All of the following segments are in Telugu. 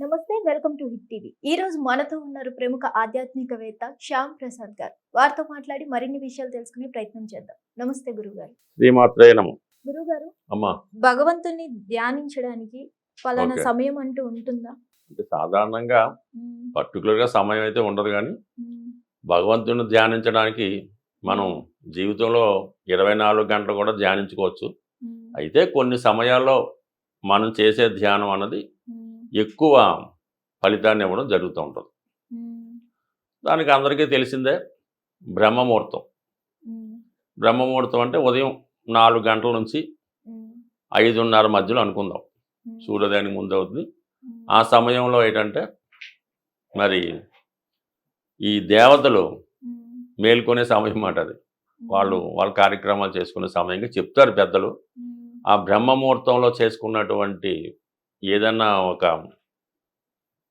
నమస్తే వెల్కమ్ టు హిట్ టీవీ ఈ రోజు మనతో ఉన్నారు ప్రముఖ ఆధ్యాత్మికవేత్త శ్యామ్ ప్రసాద్ గారు వారితో మాట్లాడి మరిన్ని విషయాలు తెలుసుకునే ప్రయత్నం చేద్దాం నమస్తే గురుగారు శ్రీమాత్రే నమ గురుగారు అమ్మా భగవంతుని ధ్యానించడానికి పలానా Okay. సమయం అంటూ ఉంటుందా అంటే సాధారణంగా మ్మ్. పర్టికులర్గా సమయం అయితే ఉండదు కానీ. భగవంతుని ధ్యానించడానికి మనం జీవితంలో ఇరవై నాలుగు గంటలు కూడా ధ్యానించుకోవచ్చు. అయితే కొన్ని సమయాల్లో మనం చేసే ధ్యానం అన్నది. ఎక్కువ ఫలితాన్ని ఇవ్వడం జరుగుతూ ఉంటుంది. దానికి అందరికీ తెలిసిందే బ్రహ్మముహూర్తం మ్మ్. బ్రహ్మముహూర్తం అంటే ఉదయం నాలుగు గంటల నుంచి. ఐదున్నర మధ్యలో అనుకుందాం. సూర్యోదయానికి ముందు అవుతుంది. ఆ సమయంలో ఏంటంటే మరి ఈ దేవతలు. మేల్కొనే సమయం మాట అది వాళ్ళు వాళ్ళ కార్యక్రమాలు చేసుకునే సమయంగా చెప్తారు పెద్దలు. ఆ బ్రహ్మముహూర్తంలో చేసుకున్నటువంటి ఏదన్నా ఒక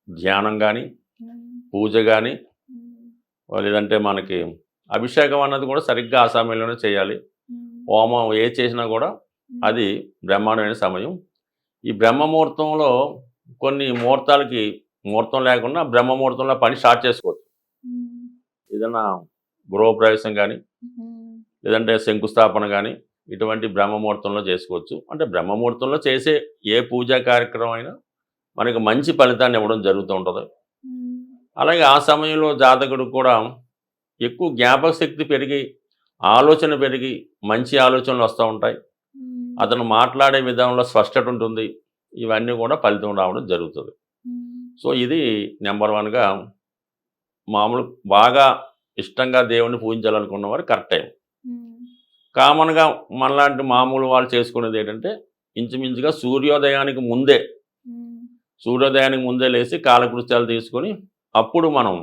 ధ్యానం కానీ. పూజ కానీ. లేదంటే మనకి అభిషేకం అన్నది కూడా సరిగ్గా ఆ సమయంలోనే చేయాలి. హోమం ఏ చేసినా కూడా అది బ్రహ్మాండమైన సమయం ఈ బ్రహ్మముహూర్తంలో కొన్ని ముహూర్తాలకి ముహూర్తం లేకుండా బ్రహ్మముహూర్తంలో పని స్టార్ట్ చేసుకోవచ్చు. ఏదైనా గృహప్రవేశం కానీ. లేదంటే శంకుస్థాపన కానీ ఇటువంటి బ్రహ్మముహూర్తంలో చేసుకోవచ్చు అంటే బ్రహ్మముహూర్తంలో చేసే ఏ పూజా కార్యక్రమం అయినా మనకి మంచి ఫలితాన్ని ఇవ్వడం జరుగుతూ ఉంటుంది. అలాగే ఆ సమయంలో జాతకుడు కూడా ఎక్కువ జ్ఞాపక శక్తి పెరిగి ఆలోచన పెరిగి మంచి ఆలోచనలు వస్తూ ఉంటాయి. అతను మాట్లాడే విధానంలో స్పష్టత ఉంటుంది ఇవన్నీ కూడా ఫలితం రావడం జరుగుతుంది. సో ఇది నెంబర్ వన్గా మామూలు బాగా ఇష్టంగా దేవుణ్ణి పూజించాలనుకున్న వారు కరెక్ట్ టైం. కామన్గా మనలాంటి మామూలు వాళ్ళు చేసుకునేది ఏంటంటే ఇంచుమించుగా సూర్యోదయానికి ముందే. సూర్యోదయానికి ముందే లేచి కాలకృత్యాలు తీసుకొని అప్పుడు మనం.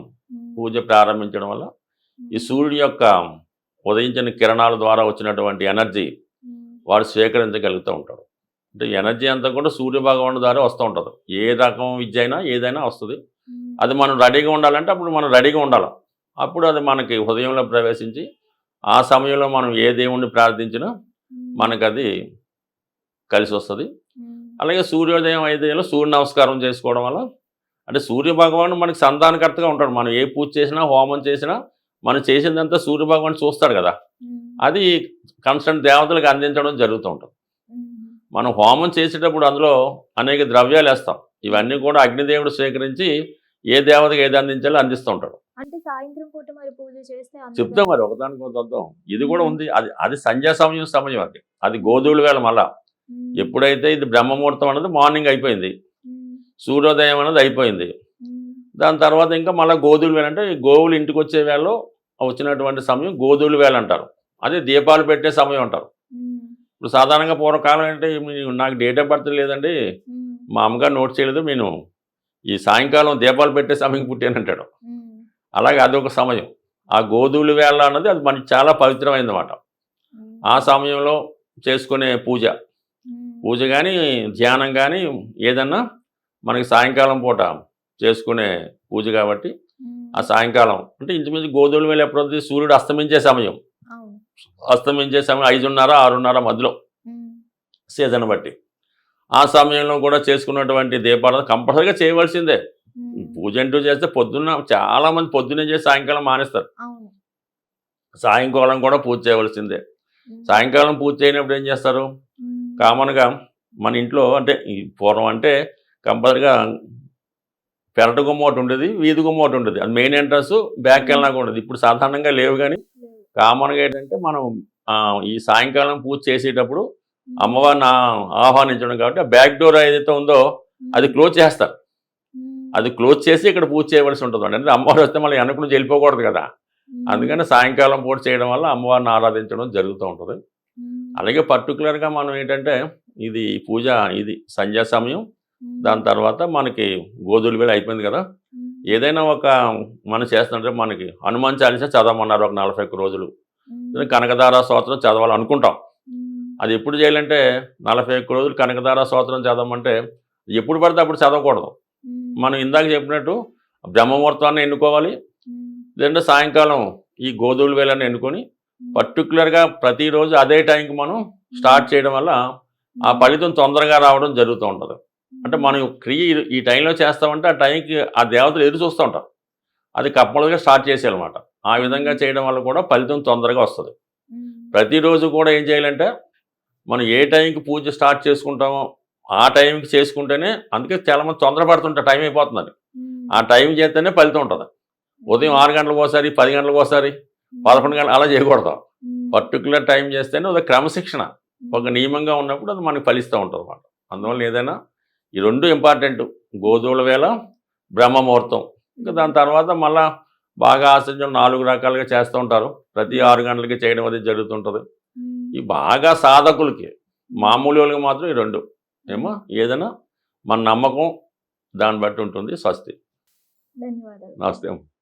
పూజ ప్రారంభించడం వల్ల ఈ సూర్యుడి యొక్క ఉదయించిన కిరణాల ద్వారా వచ్చినటువంటి ఎనర్జీ. వాడు స్వీకరించగలుగుతూ ఉంటాడు అంటే ఎనర్జీ అంతా కూడా సూర్య భగవానుడి ద్వారా వస్తూ ఉంటుంది ఏ రకం విద్య అయినా ఏదైనా వస్తుంది. అది మనం రెడీగా ఉండాలంటే అప్పుడు మనం రెడీగా ఉండాలి అప్పుడు అది మనకి హృదయంలో ప్రవేశించి ఆ సమయంలో మనం ఏ దేవుణ్ణి ప్రార్థించినా మ్మ్. మనకు అది కలిసి వస్తుంది మ్మ్. అలాగే సూర్యోదయం ఐదేళ్ళు సూర్య నమస్కారం చేసుకోవడం వల్ల అంటే సూర్య భగవాను మనకి సంతానకర్తగా ఉంటాడు మనం ఏ పూజ చేసినా హోమం చేసినా మనం చేసిందంతా సూర్య భగవాన్ చూస్తాడు కదా మ్మ్. అది కన్స్టెంట్ దేవతలకు అందించడం జరుగుతూ ఉంటుంది. మనం హోమం చేసేటప్పుడు అందులో అనేక ద్రవ్యాలు వేస్తాం ఇవన్నీ కూడా అగ్నిదేవుడు స్వీకరించి ఏ దేవతకి ఏది అందించాలో అందిస్తూ ఉంటాడు అంటే సాయంత్రం పూట మరి పూజ చేస్తే చెప్తాం మరి ఒకదానికి ఒక అర్థం ఇది కూడా ఉంది. అది అది సంధ్యా సమయం సమయం అది. అది గోధువుల వేళ మళ్ళా. ఎప్పుడైతే ఇది బ్రహ్మముహూర్తం అనేది మార్నింగ్ అయిపోయింది. సూర్యోదయం అనేది అయిపోయింది. దాని తర్వాత ఇంకా మళ్ళీ గోధుల వేళ అంటే ఈ గోవులు ఇంటికి వచ్చే వేళలో వచ్చినటువంటి సమయం గోధుల వేళ అంటారు. అదే దీపాలు పెట్టే సమయం అంటారు. ఇప్పుడు సాధారణంగా పూర్వకాలం అంటే నాకు డేట్ ఆఫ్ బర్త్ లేదండి. మా అమ్మగారు నోట్ చేయలేదు. నేను ఈ సాయంకాలం దీపాలు పెట్టే సమయం పుట్టానంటాడు. అలాగే అదొక సమయం ఆ గోధువుల వేళ అన్నది అది మనకి చాలా పవిత్రమైనమాట మ్మ్. ఆ సమయంలో చేసుకునే పూజ. పూజ కానీ ధ్యానం కానీ ఏదన్నా మనకి సాయంకాలం పూట చేసుకునే పూజ కాబట్టి. ఆ సాయంకాలం అంటే ఇంచుమించు గోధువుల వేళ ఎప్పుడైతే సూర్యుడు అస్తమించే సమయం అస్తమించే సమయం ఐదున్నర ఆరున్నర మధ్యలో. సీజన్ బట్టి ఆ సమయంలో కూడా చేసుకున్నటువంటి దీపాలను కంపల్సరీగా చేయవలసిందే. పూజ అంటూ చేస్తే పొద్దున్న చాలా మంది పొద్దున్నే చేసి సాయంకాలం మానేస్తారు సాయంకాలం కూడా పూజ చేయవలసిందే. సాయంకాలం పూజ చేయనప్పుడు ఏం చేస్తారు. కామన్గా మన ఇంట్లో అంటే ఈ పూర్వం అంటే కంపల్సరిగా పెరట గుమ్మ ఒకటి ఉండేది వీధి గుమ్మ ఒకటి ఉండేది అది మెయిన్ ఎంట్రన్స్ బ్యాక్ వెళ్ళినాక ఉండేది ఇప్పుడు సాధారణంగా లేవు కానీ. కామన్గా ఏంటంటే మనం ఈ సాయంకాలం పూజ చేసేటప్పుడు మ్మ్. అమ్మవారిని ఆహ్వానించడం కాబట్టి ఆ బ్యాక్ డోర్ ఏదైతే ఉందో. అది క్లోజ్ చేస్తారు. అది క్లోజ్ చేసి ఇక్కడ పూజ చేయవలసి ఉంటుంది అంటే అమ్మవారు వస్తే మళ్ళీ వెనక నుంచి వెళ్ళిపోకూడదు కదా. అందుకని సాయంకాలం పూట చేయడం వల్ల అమ్మవారిని ఆరాధించడం జరుగుతూ ఉంటుంది. అలాగే పర్టికులర్గా మనం ఏంటంటే ఇది పూజ ఇది సంధ్యా సమయం. దాని తర్వాత మనకి గోధుల వేళ అయిపోయింది కదా. ఏదైనా ఒక మనం చేస్తుంటే మనకి హనుమాన్ చాలీసా చదవమన్నారు ఒక నలభై ఒక్క రోజులు. కనకదార స్తోత్రం చదవాలనుకుంటాం. అది ఎప్పుడు చేయాలంటే నలభై ఒక్క రోజులు కనకదార స్తోత్రం చదవమంటే ఎప్పుడు పడితే అప్పుడు చదవకూడదు. మనం ఇందాక చెప్పినట్టు బ్రహ్మముహూర్తాన్ని ఎన్నుకోవాలి. లేదంటే సాయంకాలం ఈ గోధుల వేళని ఎన్నుకొని పర్టికులర్గా ప్రతిరోజు అదే టైంకి మనం స్టార్ట్ చేయడం వల్ల ఆ ఫలితం తొందరగా రావడం జరుగుతూ ఉంటుంది. అంటే మనం క్రియ ఈ- టైంలో చేస్తామంటే ఆ టైంకి ఆ దేవతలు ఎదురు చూస్తూ ఉంటారు. అది కప్పలుగా స్టార్ట్ చేసేయాలన్నమాట. ఆ విధంగా చేయడం వల్ల కూడా ఫలితం తొందరగా వస్తుంది. ప్రతిరోజు కూడా ఏం చేయాలంటే మనం ఏ టైంకి పూజ స్టార్ట్ చేసుకుంటామో ఆ టైంకి చేసుకుంటేనే అందుకే చాలామంది తొందరపడుతుంటారు టైం అయిపోతుందని ఉమ్, ఆ టైం చేస్తేనే ఫలితం ఉంటుంది. ఉదయం ఆరు గంటలకు ఒకసారి పది గంటలకు ఒకసారి పదకొండు గంటలు అలా చేయకూడదు. పర్టికులర్ టైం చేస్తేనే ఒక క్రమశిక్షణ ఒక నియమంగా ఉన్నప్పుడు అది మనకి ఫలిస్తూ ఉంటుంది అనమాట అందువల్ల ఏదైనా ఈ రెండు ఇంపార్టెంట్ గోధువుల వేళ బ్రహ్మముహూర్తం. ఇంకా దాని తర్వాత మళ్ళా బాగా ఆశ్చర్యం నాలుగు రకాలుగా చేస్తూ ఉంటారు. ప్రతి ఆరు గంటలకి చేయడం అది జరుగుతుంటుంది ఈ బాగా సాధకులకి మామూలు వాళ్ళకి మాత్రం ఈ రెండు. ఏమో ఏదైనా మన నమ్మకం దాన్ని బట్టి ఉంటుంది స్వస్తి. ధన్యవాదాలు. నమస్తే.